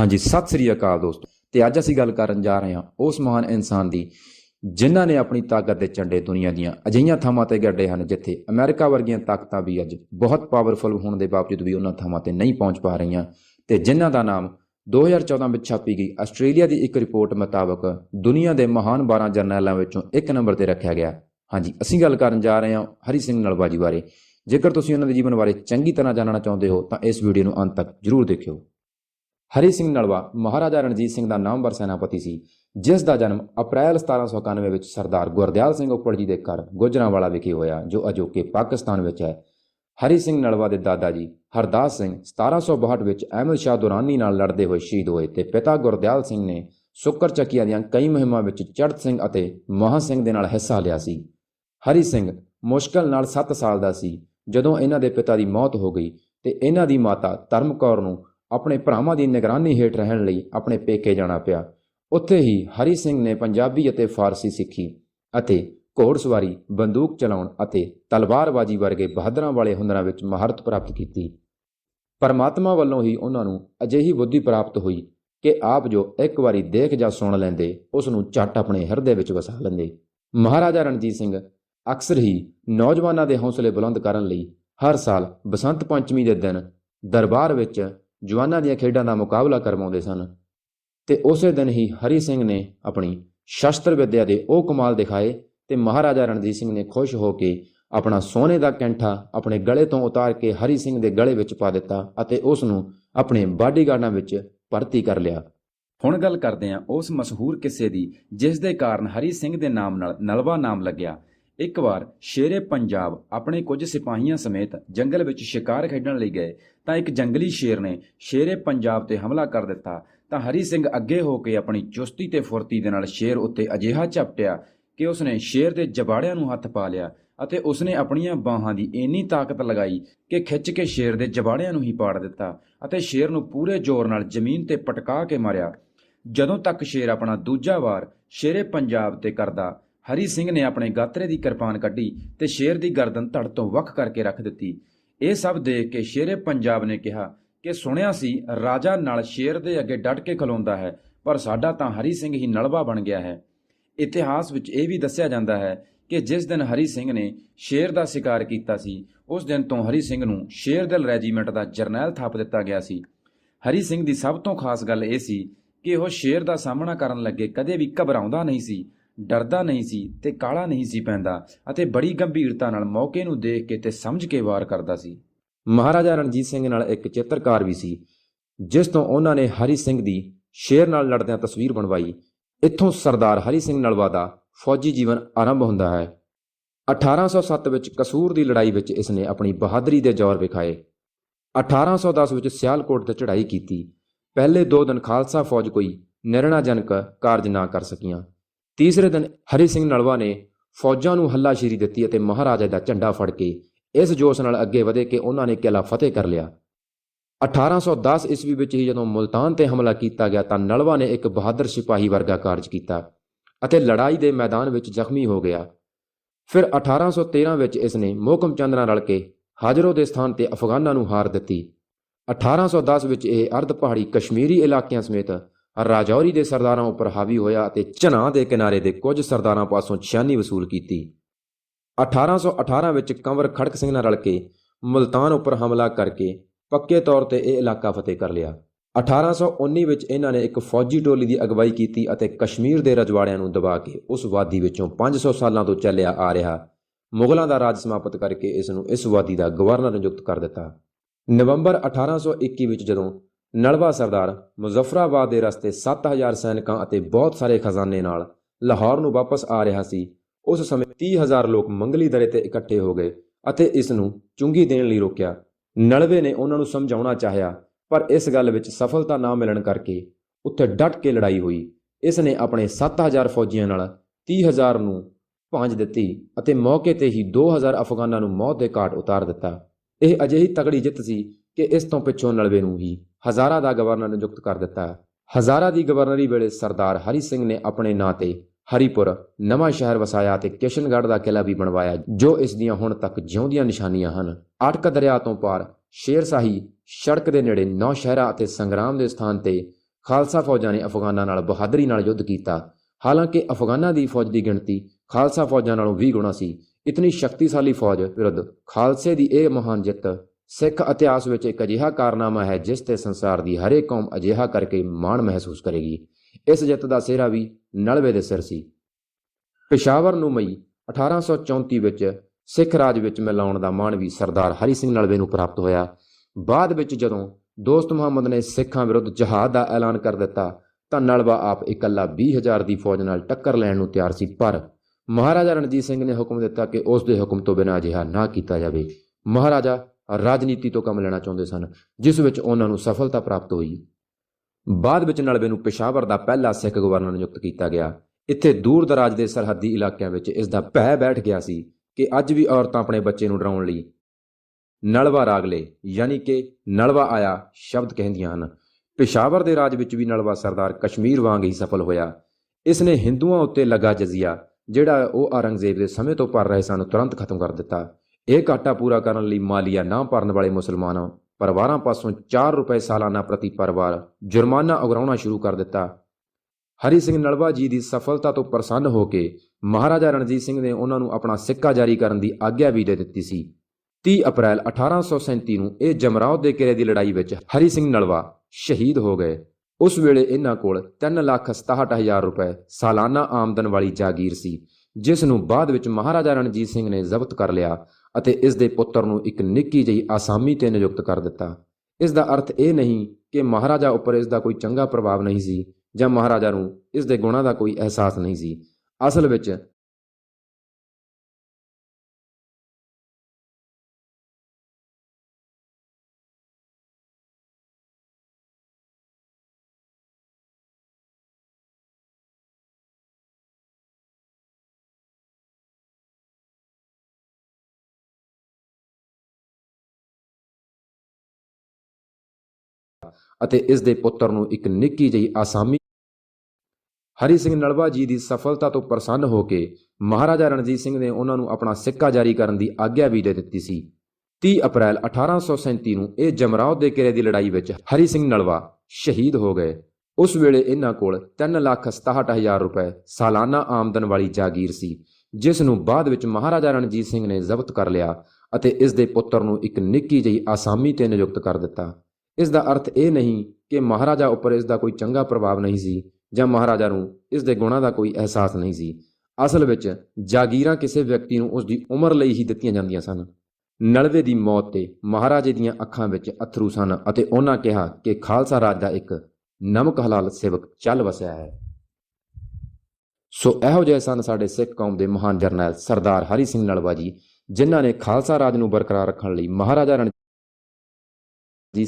ਹਾਂਜੀ, ਸਤਿ ਸ੍ਰੀ ਅਕਾਲ ਦੋਸਤੋ। ਤੇ ਅੱਜ ਅਸੀਂ ਗੱਲ ਕਰਨ ਜਾ ਰਹੇ ਹਾਂ ਉਸ ਮਹਾਨ ਇਨਸਾਨ ਦੀ, ਜਿਨ੍ਹਾਂ ਨੇ ਆਪਣੀ ਤਾਕਤ ਦੇ ਝੰਡੇ ਦੁਨੀਆ ਦੀਆਂ ਅਜਿਹੀਆਂ ਥਾਵਾਂ ਤੇ ਗੱਡੇ ਹਨ, ਜਿੱਥੇ ਅਮਰੀਕਾ ਵਰਗੀਆਂ ਤਾਕਤਾਂ ਵੀ ਅੱਜ ਬਹੁਤ ਪਾਵਰਫੁਲ ਹੋਣ ਦੇ ਬਾਵਜੂਦ ਵੀ ਉਹਨਾਂ ਥਾਵਾਂ ਤੇ ਨਹੀਂ ਪਹੁੰਚ ਪਾ ਰਹੀਆਂ। ਤੇ ਜਿਨ੍ਹਾਂ ਦਾ ਨਾਮ 2014 ਵਿੱਚ ਛਾਪੀ ਗਈ, ਆਸਟ੍ਰੇਲੀਆ ਦੀ ਇੱਕ ਰਿਪੋਰਟ ਮੁਤਾਬਕ ਦੁਨੀਆ ਦੇ ਮਹਾਨ 12 ਜਰਨੈਲਾਂ ਵਿੱਚੋਂ ਇੱਕ ਨੰਬਰ ਤੇ ਰੱਖਿਆ ਗਿਆ। ਹਾਂਜੀ, ਅਸੀਂ ਗੱਲ ਕਰਨ ਜਾ ਰਹੇ ਹਾਂ ਹਰੀ ਸਿੰਘ ਨਲਵਾਜੀ ਬਾਰੇ। ਜੇਕਰ ਤੁਸੀਂ ਉਹਨਾਂ ਦੇ ਜੀਵਨ ਬਾਰੇ ਚੰਗੀ ਤਰ੍ਹਾਂ ਜਾਣਨਾ ਚਾਹੁੰਦੇ ਹੋ, ਤਾਂ ਇਸ ਵੀਡੀਓ ਨੂੰ ਅੰਤ ਤੱਕ ਜ਼ਰੂਰ ਦੇਖਿਓ। ਹਰੀ ਸਿੰਘ ਨਲਵਾ, ਮਹਾਰਾਜਾ ਰਣਜੀਤ ਸਿੰਘ ਦਾ ਨਾਮਵਰ ਸੈਨਾਪਤੀ ਸੀ, ਜਿਸ ਦਾ ਜਨਮ ਅਪ੍ਰੈਲ 1791 ਵਿੱਚ ਸਰਦਾਰ ਗੁਰਦਿਆਲ ਸਿੰਘ ਉੱਪੜ ਜੀ ਦੇ ਘਰ ਗੁਜਰਾਂਵਾਲਾ ਵਿਖੇ ਹੋਇਆ, ਜੋ ਅਜੋਕੇ ਪਾਕਿਸਤਾਨ ਵਿੱਚ ਹੈ। ਹਰੀ ਸਿੰਘ ਨਲਵਾ ਦੇ ਦਾਦਾ ਜੀ ਹਰਦਾਸ ਸਿੰਘ 1762 ਵਿੱਚ ਅਹਿਮਦ ਸ਼ਾਹ ਦੁਰਾਨੀ ਨਾਲ ਲੜਦੇ ਹੋਏ ਸ਼ਹੀਦ ਹੋਏ ਤੇ ਪਿਤਾ ਗੁਰਦਿਆਲ ਸਿੰਘ ਨੇ ਸੁੱਕਰ ਚੱਕੀਆਂ ਦੀਆਂ ਕਈ ਮੁਹਿੰਮਾਂ ਵਿੱਚ ਚੜ੍ਹਤ ਸਿੰਘ ਅਤੇ ਮੋਹਨ ਸਿੰਘ ਦੇ ਨਾਲ ਹਿੱਸਾ ਲਿਆ ਸੀ। ਹਰੀ ਸਿੰਘ ਮੁਸ਼ਕਲ ਨਾਲ 7 ਸਾਲ ਦਾ ਸੀ, ਜਦੋਂ ਇਹਨਾਂ ਦੇ ਪਿਤਾ ਦੀ ਮੌਤ ਹੋ ਗਈ ਤੇ ਇਹਨਾਂ ਦੀ ਮਾਤਾ ਧਰਮ ਕੌਰ ਨੂੰ ਆਪਣੇ ਭਰਾਵਾਂ ਦੀ ਨਿਗਰਾਨੀ ਹੇਠ ਰਹਿਣ ਲਈ ਆਪਣੇ ਪੇਕੇ ਜਾਣਾ ਪਿਆ। ਉੱਥੇ ਹੀ ਹਰੀ ਸਿੰਘ ਨੇ ਪੰਜਾਬੀ ਅਤੇ ਫਾਰਸੀ ਸਿੱਖੀ ਅਤੇ ਘੋੜਸਵਾਰੀ ਬੰਦੂਕ ਚਲਾਉਣ ਅਤੇ ਤਲਵਾਰਬਾਜ਼ੀ ਵਰਗੇ ਬਹਾਦਰਾਂ ਵਾਲੇ ਹੁਨਰਾਂ ਵਿੱਚ ਮਹਾਰਤ ਪ੍ਰਾਪਤ ਕੀਤੀ। ਪਰਮਾਤਮਾ ਵੱਲੋਂ ਹੀ ਉਹਨਾਂ ਨੂੰ ਅਜਿਹੀ ਬੁੱਧੀ ਪ੍ਰਾਪਤ ਹੋਈ ਕਿ ਆਪ ਜੋ ਇੱਕ ਵਾਰੀ ਦੇਖ ਜਾਂ ਸੁਣ ਲੈਂਦੇ, ਉਸ ਨੂੰ ਝੱਟ ਆਪਣੇ ਹਿਰਦੇ ਵਿੱਚ ਵਸਾ ਲੈਂਦੇ। ਮਹਾਰਾਜਾ ਰਣਜੀਤ ਸਿੰਘ ਅਕਸਰ ਹੀ ਨੌਜਵਾਨਾਂ ਦੇ ਹੌਸਲੇ ਬੁਲੰਦ ਕਰਨ ਲਈ ਹਰ ਸਾਲ ਬਸੰਤ ਪੰਚਮੀ ਦੇ ਦਿਨ ਦਰਬਾਰ ਵਿੱਚ ਜਵਾਨਾਂ ਦੀਆਂ ਖੇਡਾਂ ਦਾ ਮੁਕਾਬਲਾ ਕਰਵਾਉਂਦੇ ਸਨ ਤੇ ਉਸੇ ਦਿਨ ਹੀ ਹਰੀ ਸਿੰਘ ਨੇ ਆਪਣੀ ਸ਼ਸਤਰ ਵਿੱਦਿਆ ਦੇ ਉਹ ਕਮਾਲ ਦਿਖਾਏ ਤੇ ਮਹਾਰਾਜਾ ਰਣਜੀਤ ਸਿੰਘ ਨੇ ਖੁਸ਼ ਹੋ ਕੇ ਆਪਣਾ ਸੋਨੇ ਦਾ ਕੈਂਠਾ ਆਪਣੇ ਗਲੇ ਤੋਂ ਉਤਾਰ ਕੇ ਹਰੀ ਸਿੰਘ ਦੇ ਗਲੇ ਵਿੱਚ ਪਾ ਦਿੱਤਾ ਅਤੇ ਉਸ ਨੂੰ ਆਪਣੇ ਬਾਡੀਗਾਰਡਾਂ ਵਿੱਚ ਭਰਤੀ ਕਰ ਲਿਆ। ਹੁਣ ਗੱਲ ਕਰਦੇ ਹਾਂ ਉਸ ਮਸ਼ਹੂਰ ਕਿੱਸੇ ਦੀ, ਜਿਸ ਦੇ ਕਾਰਨ ਹਰੀ ਸਿੰਘ ਦੇ ਨਾਮ ਨਾਲ ਨਲਵਾ ਨਾਮ ਲੱਗਿਆ। ਇੱਕ ਵਾਰ ਸ਼ੇਰੇ ਪੰਜਾਬ ਆਪਣੇ ਕੁਝ ਸਿਪਾਹੀਆਂ ਸਮੇਤ ਜੰਗਲ ਵਿੱਚ ਸ਼ਿਕਾਰ ਖੇਡਣ ਲਈ ਗਏ, ਤਾਂ ਇੱਕ ਜੰਗਲੀ ਸ਼ੇਰ ਨੇ ਸ਼ੇਰੇ ਪੰਜਾਬ ਤੇ ਹਮਲਾ ਕਰ ਦਿੱਤਾ। ਤਾਂ ਹਰੀ ਸਿੰਘ ਅੱਗੇ ਹੋ ਕੇ ਆਪਣੀ ਚੁਸਤੀ ਤੇ ਫੁਰਤੀ ਦੇ ਨਾਲ ਸ਼ੇਰ ਉੱਤੇ ਅਜਿਹਾ ਝਪਟਿਆ ਕਿ ਉਸਨੇ ਸ਼ੇਰ ਦੇ ਜਬਾੜਿਆਂ ਨੂੰ ਹੱਥ ਪਾ ਲਿਆ ਅਤੇ ਉਸਨੇ ਆਪਣੀਆਂ ਬਾਹਾਂ ਦੀ ਇੰਨੀ ਤਾਕਤ ਲਗਾਈ ਕਿ ਖਿੱਚ ਕੇ ਸ਼ੇਰ ਦੇ ਜਬਾੜਿਆਂ ਨੂੰ ਹੀ ਪਾੜ ਦਿੱਤਾ ਅਤੇ ਸ਼ੇਰ ਨੂੰ ਪੂਰੇ ਜ਼ੋਰ ਨਾਲ ਜ਼ਮੀਨ ਤੇ ਪਟਕਾ ਕੇ ਮਾਰਿਆ। ਜਦੋਂ ਤੱਕ ਸ਼ੇਰ ਆਪਣਾ ਦੂਜਾ ਵਾਰ ਸ਼ੇਰੇ ਪੰਜਾਬ ਤੇ ਕਰਦਾ ਹਰੀ ਸਿੰਘ ਨੇ ਆਪਣੇ ਗਾਤਰੇ ਦੀ ਕਿਰਪਾਨ ਕੱਢੀ ਤੇ ਸ਼ੇਰ ਦੀ ਗਰਦਨ ਧੜ ਤੋਂ ਵੱਖ ਕਰਕੇ ਰੱਖ ਦਿੱਤੀ। ਇਹ ਸਭ ਦੇਖ ਕੇ ਸ਼ੇਰੇ ਪੰਜਾਬ ਨੇ ਕਿਹਾ ਕਿ ਸੁਣਿਆ ਸੀ, ਰਾਜਾ ਨਾਲ ਸ਼ੇਰ ਦੇ ਅੱਗੇ ਡਟ ਕੇ ਖਲੋਂਦਾ ਹੈ, ਪਰ ਸਾਡਾ ਤਾਂ ਹਰੀ ਸਿੰਘ ਹੀ ਨਲਵਾ ਬਣ ਗਿਆ ਹੈ। ਇਤਿਹਾਸ ਵਿੱਚ ਇਹ ਵੀ ਦੱਸਿਆ ਜਾਂਦਾ ਹੈ ਕਿ ਜਿਸ ਦਿਨ ਹਰੀ ਸਿੰਘ ਨੇ ਸ਼ੇਰ ਦਾ ਸ਼ਿਕਾਰ ਕੀਤਾ ਸੀ, ਉਸ ਦਿਨ ਤੋਂ ਹਰੀ ਸਿੰਘ ਨੂੰ ਸ਼ੇਰਦਲ ਰੈਜੀਮੈਂਟ ਦਾ ਜਰਨੈਲ ਥਾਪ ਦਿੱਤਾ ਗਿਆ ਸੀ। ਹਰੀ ਸਿੰਘ ਦੀ ਸਭ ਤੋਂ ਖਾਸ ਗੱਲ ਇਹ ਸੀ ਕਿ ਉਹ ਸ਼ੇਰ ਦਾ ਸਾਹਮਣਾ ਕਰਨ ਲੱਗੇ ਕਦੇ ਵੀ ਘਬਰਾਉਂਦਾ ਨਹੀਂ ਸੀ। ਡਰਦਾ ਨਹੀਂ ਸੀ ਤੇ ਕਾਲਾ ਨਹੀਂ ਸੀ ਪੈਂਦਾ ਅਤੇ ਬੜੀ ਗੰਭੀਰਤਾ ਨਾਲ ਮੌਕੇ ਨੂੰ ਦੇਖ ਕੇ ਤੇ ਸਮਝ ਕੇ ਵਾਰ ਕਰਦਾ ਸੀ। ਮਹਾਰਾਜਾ ਰਣਜੀਤ ਸਿੰਘ ਨਾਲ ਇੱਕ ਚਿੱਤਰਕਾਰ ਵੀ ਸੀ, ਜਿਸ ਤੋਂ ਉਹਨਾਂ ਨੇ ਹਰੀ ਸਿੰਘ ਦੀ ਸ਼ੇਰ ਨਾਲ ਲੜਦਿਆਂ ਤਸਵੀਰ ਬਣਵਾਈ। ਇੱਥੋਂ ਸਰਦਾਰ ਹਰੀ ਸਿੰਘ ਨਲਵਾ ਦਾ ਫੌਜੀ ਜੀਵਨ ਆਰੰਭ ਹੁੰਦਾ ਹੈ। 1807 ਵਿੱਚ ਕਸੂਰ ਦੀ ਲੜਾਈ ਵਿੱਚ ਇਸ ਨੇ ਆਪਣੀ ਬਹਾਦਰੀ ਦੇ ਜ਼ੋਰ ਵਿਖਾਏ। 1810 ਵਿੱਚ ਸਿਆਲਕੋਟ ਤੇ ਚੜ੍ਹਾਈ ਕੀਤੀ। ਪਹਿਲੇ ਦੋ ਦਿਨ ਖਾਲਸਾ ਫੌਜ ਕੋਈ ਨਿਰਣਾਜਨਕ ਕਾਰਜ ਨਾ ਕਰ ਸਕੀਆਂ। ਤੀਸਰੇ ਦਿਨ ਹਰੀ ਸਿੰਘ ਨਲਵਾ ਨੇ ਫੌਜਾਂ ਨੂੰ ਹੱਲਾਸ਼ੇਰੀ ਦਿੱਤੀ ਅਤੇ ਮਹਾਰਾਜਾ ਦਾ ਝੰਡਾ ਫੜ ਕੇ ਇਸ ਜੋਸ਼ ਨਾਲ ਅੱਗੇ ਵਧੇ ਕਿ ਉਹਨਾਂ ਨੇ ਕਿਲਾ ਫਤਿਹ ਕਰ ਲਿਆ। 1810 ਈਸਵੀ ਵਿੱਚ ਹੀ ਜਦੋਂ ਮੁਲਤਾਨ ਤੇ ਹਮਲਾ ਕੀਤਾ ਗਿਆ ਤਾਂ ਨਲਵਾ ਨੇ ਇੱਕ ਬਹਾਦਰ ਸਿਪਾਹੀ ਵਰਗਾ ਕਾਰਜ ਕੀਤਾ ਅਤੇ ਲੜਾਈ ਦੇ ਮੈਦਾਨ ਵਿੱਚ ਜ਼ਖਮੀ ਹੋ ਗਿਆ। ਫਿਰ 1813 ਵਿੱਚ ਇਸ ਨੇ ਮੋਹਕਮ ਚੰਦ ਨਾਲ ਰਲ ਕੇ ਹਾਜਰੋ ਦੇ ਸਥਾਨ ਤੇ ਅਫਗਾਨਾਂ ਨੂੰ ਹਾਰ ਦਿੱਤੀ। 1810 ਵਿੱਚ ਇਹ ਅਰਧ ਪਹਾੜੀ ਕਸ਼ਮੀਰੀ ਇਲਾਕਿਆਂ ਸਮੇਤ ਰਾਜੌਰੀ ਦੇ ਸਰਦਾਰਾਂ ਉੱਪਰ ਹਾਵੀ ਹੋਇਆ ਅਤੇ ਚਨਾ ਦੇ ਕਿਨਾਰੇ ਦੇ ਕੁਝ ਸਰਦਾਰਾਂ ਪਾਸੋਂ ਛਿਆਨੀ ਵਸੂਲ ਕੀਤੀ। 1818 ਵਿੱਚ ਕੰਵਰ ਖੜਕ ਸਿੰਘ ਨਾਲ ਰਲ ਕੇ ਮੁਲਤਾਨ ਉੱਪਰ ਹਮਲਾ ਕਰਕੇ ਪੱਕੇ ਤੌਰ ਤੇ ਇਹ ਇਲਾਕਾ ਫਤਿਹ ਕਰ ਲਿਆ। 1819 ਵਿੱਚ ਇਹਨਾਂ ਨੇ ਇੱਕ ਫੌਜੀ ਟੋਲੀ ਦੀ ਅਗਵਾਈ ਕੀਤੀ ਅਤੇ ਕਸ਼ਮੀਰ ਦੇ ਰਜਵਾੜਿਆਂ ਨੂੰ ਦਬਾ ਕੇ ਉਸ ਵਾਦੀ ਵਿੱਚੋਂ 500 ਸਾਲਾਂ ਤੋਂ ਚੱਲਿਆ ਆ ਰਿਹਾ। ਮੁਗਲਾਂ ਦਾ ਰਾਜ ਸਮਾਪਤ ਕਰਕੇ ਇਸ ਨੂੰ ਇਸ ਵਾਦੀ ਦਾ ਗਵਰਨਰ ਨਿਯੁਕਤ ਕਰ ਦਿੱਤਾ। ਨਵੰਬਰ 1821 ਵਿੱਚ ਜਦੋਂ ਨਲਵਾ ਸਰਦਾਰ ਮੁਜ਼ਫਰਾਬਾਦ ਦੇ ਰਸਤੇ 7000 ਸੈਨਿਕਾਂ ਅਤੇ ਬਹੁਤ ਸਾਰੇ ਖਜ਼ਾਨੇ ਨਾਲ ਲਾਹੌਰ ਨੂੰ ਵਾਪਸ ਆ ਰਿਹਾ ਸੀ। ਉਸ ਸਮੇਂ 30000 ਲੋਕ ਮੰਗਲੀ ਦਰੇ ਤੇ ਇਕੱਠੇ ਹੋ ਗਏ ਅਤੇ ਇਸ ਨੂੰ ਚੁੰਗੀ ਦੇਣ ਲਈ ਰੋਕਿਆ। ਨਲਵੇ ਨੇ ਉਹਨਾਂ ਨੂੰ ਸਮਝਾਉਣਾ ਚਾਹਿਆ, ਪਰ ਇਸ ਗੱਲ ਵਿੱਚ ਸਫਲਤਾ ਨਾ ਮਿਲਣ ਕਰਕੇ ਉੱਥੇ ਡਟ ਕੇ ਲੜਾਈ ਹੋਈ। ਇਸ ਨੇ ਆਪਣੇ 7000 ਫੌਜੀਆਂ ਨਾਲ 30000 ਨੂੰ ਭਾਂਜ ਦਿੱਤੀ ਅਤੇ ਮੌਕੇ ਤੇ ਹੀ 2000 ਅਫਗਾਨਾਂ ਨੂੰ ਮੌਤ ਦੇ ਘਾਟ ਉਤਾਰ ਦਿੱਤਾ। ਇਹ ਅਜਿਹੀ ਤਗੜੀ ਜਿੱਤ ਸੀ ਕਿ ਇਸ ਤੋਂ ਪਿੱਛੋਂ ਨਲਵੇ ਨੂੰ ਹੀ ਹਜ਼ਾਰਾ ਦਾ ਗਵਰਨਰ ਨਿਯੁਕਤ ਕਰ ਦਿੱਤਾ ਹਜ਼ਾਰਾ ਦੀ ਗਵਰਨਰੀ ਵੇਲੇ ਸਰਦਾਰ ਹਰੀ ਸਿੰਘ ਨੇ ਆਪਣੇ ਨਾਂ ਤੇ ਹਰੀਪੁਰ ਨਵਾਂ ਸ਼ਹਿਰ ਵਸਾਇਆ ਤੇ ਕਿਸ਼ਨਗੜ੍ਹ ਦਾ ਕਿਲਾ ਵੀ ਬਣਵਾਇਆ, ਜੋ ਇਸ ਦੀਆਂ ਹੁਣ ਤੱਕ ਜਿਉਂਦੀਆਂ ਨਿਸ਼ਾਨੀਆਂ ਹਨ। ਅਟਕ ਦਰਿਆ ਤੋਂ ਪਾਰ ਸ਼ੇਰਸ਼ਾਹੀ ਸੜਕ ਦੇ ਨੇੜੇ ਨੌ ਸ਼ਹਿਰਾ ਅਤੇ ਸੰਗਰਾਮ ਦੇ ਸਥਾਨ ਤੇ ਖਾਲਸਾ ਫੌਜਾਂ ਨੇ ਅਫਗਾਨਾਂ ਨਾਲ ਬਹਾਦਰੀ ਨਾਲ ਯੁੱਧ ਕੀਤਾ। ਹਾਲਾਂਕਿ ਅਫਗਾਨਾਂ ਦੀ ਫੌਜ ਦੀ ਗਿਣਤੀ ਖਾਲਸਾ ਫੌਜਾਂ ਨਾਲੋਂ 20 ਗੁਣਾ ਸੀ, ਇਤਨੀ ਸ਼ਕਤੀਸ਼ਾਲੀ ਫੌਜ ਵਿਰੁੱਧ ਖਾਲਸੇ ਦੀ ਇਹ ਮਹਾਨ ਜਿੱਤ ਸਿੱਖ ਇਤਿਹਾਸ ਵਿੱਚ ਇੱਕ ਅਜਿਹਾ ਕਾਰਨਾਮਾ ਹੈ ਜਿਸ ਤੇ ਸੰਸਾਰ ਦੀ ਹਰੇਕ ਕੌਮ ਅਜਿਹਾ ਕਰਕੇ ਮਾਣ ਮਹਿਸੂਸ ਕਰੇਗੀ। ਇਸ ਜਿੱਤ ਦਾ ਸਿਹਰਾ ਵੀ ਨਲਵੇ ਦੇ ਸਿਰ ਸੀ। ਪੇਸ਼ਾਵਰ ਨੂੰ ਮਈ 1834 ਵਿੱਚ ਸਿੱਖ ਰਾਜ ਵਿੱਚ ਮਿਲਾਉਣ ਦਾ ਮਾਣ ਵੀ ਸਰਦਾਰ ਹਰੀ ਸਿੰਘ ਨਲਵੇ ਨੂੰ ਪ੍ਰਾਪਤ ਹੋਇਆ। ਬਾਅਦ ਵਿੱਚ ਜਦੋਂ ਦੋਸਤ ਮੁਹੰਮਦ ਨੇ ਸਿੱਖਾਂ ਵਿਰੁੱਧ ਜਹਾਦ ਦਾ ਐਲਾਨ ਕਰ ਦਿੱਤਾ, ਤਾਂ ਨਲਵਾ ਆਪ ਇਕੱਲਾ 20000 ਦੀ ਫੌਜ ਨਾਲ ਟੱਕਰ ਲੈਣ ਨੂੰ ਤਿਆਰ ਸੀ, ਪਰ ਮਹਾਰਾਜਾ ਰਣਜੀਤ ਸਿੰਘ ਨੇ ਹੁਕਮ ਦਿੱਤਾ ਕਿ ਉਸ ਦੇ ਹੁਕਮ ਤੋਂ ਬਿਨਾਂ ਅਜਿਹਾ ਨਾ ਕੀਤਾ ਜਾਵੇ। ਮਹਾਰਾਜਾ ਰਾਜਨੀਤੀ ਤੋਂ ਕੰਮ ਲੈਣਾ ਚਾਹੁੰਦੇ ਸਨ, ਜਿਸ ਵਿੱਚ ਉਹਨਾਂ ਨੂੰ ਸਫਲਤਾ ਪ੍ਰਾਪਤ ਹੋਈ। ਬਾਅਦ ਵਿੱਚ ਨਲਵੇ ਨੂੰ ਪੇਸ਼ਾਵਰ ਦਾ ਪਹਿਲਾ ਸਿੱਖ ਗਵਰਨਰ ਨਿਯੁਕਤ ਕੀਤਾ ਗਿਆ। ਇੱਥੇ ਦੂਰ ਦਰਾਜ ਦੇ ਸਰਹੱਦੀ ਇਲਾਕਿਆਂ ਵਿੱਚ ਇਸ ਦਾ ਭੈ ਬੈਠ ਗਿਆ ਸੀ ਕਿ ਅੱਜ ਵੀ ਔਰਤਾਂ ਆਪਣੇ ਬੱਚੇ ਨੂੰ ਡਰਾਉਣ ਲਈ ਨਲਵਾ ਰਾਗਲੇ ਯਾਨੀ ਕਿ ਨਲਵਾ ਆਇਆ ਸ਼ਬਦ ਕਹਿੰਦੀਆਂ ਹਨ। ਪੇਸ਼ਾਵਰ ਦੇ ਰਾਜ ਵਿੱਚ ਵੀ ਨਲਵਾ ਸਰਦਾਰ ਕਸ਼ਮੀਰ ਵਾਂਗ ਹੀ ਸਫਲ ਹੋਇਆ। ਇਸ ਨੇ ਹਿੰਦੂਆਂ ਉੱਤੇ ਲੱਗਾ ਜਜ਼ੀਆ, ਜਿਹੜਾ ਉਹ ਔਰੰਗਜ਼ੇਬ ਦੇ ਸਮੇਂ ਤੋਂ ਭਰ ਰਹੇ ਸਨ, ਤੁਰੰਤ ਖਤਮ ਕਰ ਦਿੱਤਾ। ਇਹ ਘਾਟਾ ਪੂਰਾ ਕਰਨ ਲਈ ਮਾਲੀਆ ਨਾ ਭਰਨ ਵਾਲੇ ਮੁਸਲਮਾਨਾਂ ਪਰਿਵਾਰਾਂ ਪਾਸੋਂ 4 ਰੁਪਏ ਸਾਲਾਨਾ ਪ੍ਰਤੀ ਪਰਿਵਾਰ ਜੁਰਮਾਨਾ ਉਗਰਾਉਣਾ ਸ਼ੁਰੂ ਕਰ ਦਿੱਤਾ। ਹਰੀ ਸਿੰਘ ਨਲਵਾ ਜੀ ਦੀ ਸਫਲਤਾ ਤੋਂ ਪ੍ਰਸੰਨ ਹੋ ਕੇ ਮਹਾਰਾਜਾ ਰਣਜੀਤ ਸਿੰਘ ਨੇ ਉਹਨਾਂ ਨੂੰ ਆਪਣਾ ਸਿੱਕਾ ਜਾਰੀ ਕਰਨ ਦੀ ਆਗਿਆ ਵੀ ਦੇ ਦਿੱਤੀ ਸੀ। 30 ਅਪ੍ਰੈਲ 1837 ਨੂੰ ਇਹ ਜਮਰਾਓ ਦੇ ਕਿਲੇ ਦੀ ਲੜਾਈ ਵਿੱਚ ਹਰੀ ਸਿੰਘ ਨਲਵਾ ਸ਼ਹੀਦ ਹੋ ਗਏ। ਉਸ ਵੇਲੇ ਇਹਨਾਂ ਕੋਲ 367000 ਰੁਪਏ ਸਾਲਾਨਾ ਆਮਦਨ ਵਾਲੀ ਜਾਗੀਰ ਸੀ, ਜਿਸ ਨੂੰ ਬਾਅਦ ਵਿੱਚ ਮਹਾਰਾਜਾ ਰਣਜੀਤ ਸਿੰਘ ਨੇ ਜ਼ਬਤ ਕਰ ਲਿਆ ਅਤੇ ਇਸ ਦੇ ਪੁੱਤਰ ਨੂੰ ਇੱਕ ਨਿੱਕੀ ਜਿਹੀ ਆਸਾਮੀ ਤੇ ਨਿਯੁਕਤ ਕਰ ਦਿੱਤਾ। ਇਸ ਦਾ ਅਰਥ ਇਹ ਨਹੀਂ ਕਿ ਮਹਾਰਾਜਾ ਉੱਪਰ ਇਸ ਦਾ ਕੋਈ ਚੰਗਾ ਪ੍ਰਭਾਵ ਨਹੀਂ ਸੀ ਜਾਂ ਮਹਾਰਾਜਾ ਨੂੰ ਇਸ ਦੇ ਗੁਣਾਂ ਦਾ ਕੋਈ ਅਹਿਸਾਸ ਨਹੀਂ ਸੀ। ਅਸਲ ਵਿੱਚ ਅਤੇ ਇਸ ਦੇ ਪੁੱਤਰ ਨੂੰ ਇੱਕ ਨਿੱਕੀ ਜਿਹੀ ਆਸਾਮੀ ਹਰੀ ਸਿੰਘ ਨਲਵਾ ਜੀ ਦੀ ਸਫਲਤਾ ਤੋਂ ਪ੍ਰਸੰਨ ਹੋ ਕੇ ਮਹਾਰਾਜਾ ਰਣਜੀਤ ਸਿੰਘ ਨੇ ਉਹਨਾਂ ਨੂੰ ਆਪਣਾ ਸਿੱਕਾ ਜਾਰੀ ਕਰਨ ਦੀ ਆਗਿਆ ਵੀ ਦੇ ਦਿੱਤੀ ਸੀ। 30 ਅਪ੍ਰੈਲ 1837 ਨੂੰ ਇਹ ਜਮਰਾਓ ਦੇ ਕਿਲੇ ਦੀ ਲੜਾਈ ਵਿੱਚ ਹਰੀ ਸਿੰਘ ਨਲਵਾ ਸ਼ਹੀਦ ਹੋ ਗਏ। ਉਸ ਵੇਲੇ ਇਹਨਾਂ ਕੋਲ 367000 ਰੁਪਏ ਸਾਲਾਨਾ ਆਮਦਨ ਵਾਲੀ ਜਾਗੀਰ ਸੀ, ਜਿਸ ਨੂੰ ਬਾਅਦ ਵਿੱਚ ਮਹਾਰਾਜਾ ਰਣਜੀਤ ਸਿੰਘ ਨੇ ਜ਼ਬਤ ਕਰ ਲਿਆ ਅਤੇ ਇਸ ਦੇ ਪੁੱਤਰ ਨੂੰ ਇੱਕ ਨਿੱਕੀ ਜਿਹੀ ਆਸਾਮੀ ਤੇ ਨਿਯੁਕਤ ਕਰ ਦਿੱਤਾ। ਇਸ ਦਾ ਅਰਥ ਇਹ ਨਹੀਂ ਕਿ ਮਹਾਰਾਜਾ ਉੱਪਰ ਇਸ ਦਾ ਕੋਈ ਚੰਗਾ ਪ੍ਰਭਾਵ ਨਹੀਂ ਸੀ ਜਾਂ ਮਹਾਰਾਜਾ ਨੂੰ ਇਸ ਦੇ ਗੁਣਾਂ ਦਾ ਕੋਈ ਅਹਿਸਾਸ ਨਹੀਂ ਸੀ। ਅਸਲ ਵਿੱਚ ਜਾਗੀਰਾਂ ਕਿਸੇ ਵਿਅਕਤੀ ਨੂੰ ਉਸ ਦੀ ਉਮਰ ਲਈ ਹੀ ਦਿੱਤੀਆਂ ਜਾਂਦੀਆਂ ਸਨ। ਨਲਵੇ ਦੀ ਮੌਤ ਤੇ ਮਹਾਰਾਜੇ ਦੀਆਂ ਅੱਖਾਂ ਵਿੱਚ ਅਥਰੂ ਸਨ ਅਤੇ ਉਹਨਾਂ ਕਿਹਾ ਕਿ ਖਾਲਸਾ ਰਾਜ ਦਾ ਇੱਕ ਨਮਕ ਹਲਾਲ ਸੇਵਕ ਚੱਲ ਵਸਿਆ ਹੈ। ਸੋ ਇਹੋ ਜਿਹੇ ਸਨ ਸਾਡੇ ਸਿੱਖ ਕੌਮ ਦੇ ਮਹਾਨ ਜਰਨੈਲ ਸਰਦਾਰ ਹਰੀ ਸਿੰਘ ਨਲਵਾ ਜੀ, ਜਿਨ੍ਹਾਂ ਨੇ ਖਾਲਸਾ ਰਾਜ ਨੂੰ ਬਰਕਰਾਰ ਰੱਖਣ ਲਈ ਮਹਾਰਾਜਾ ਰਣ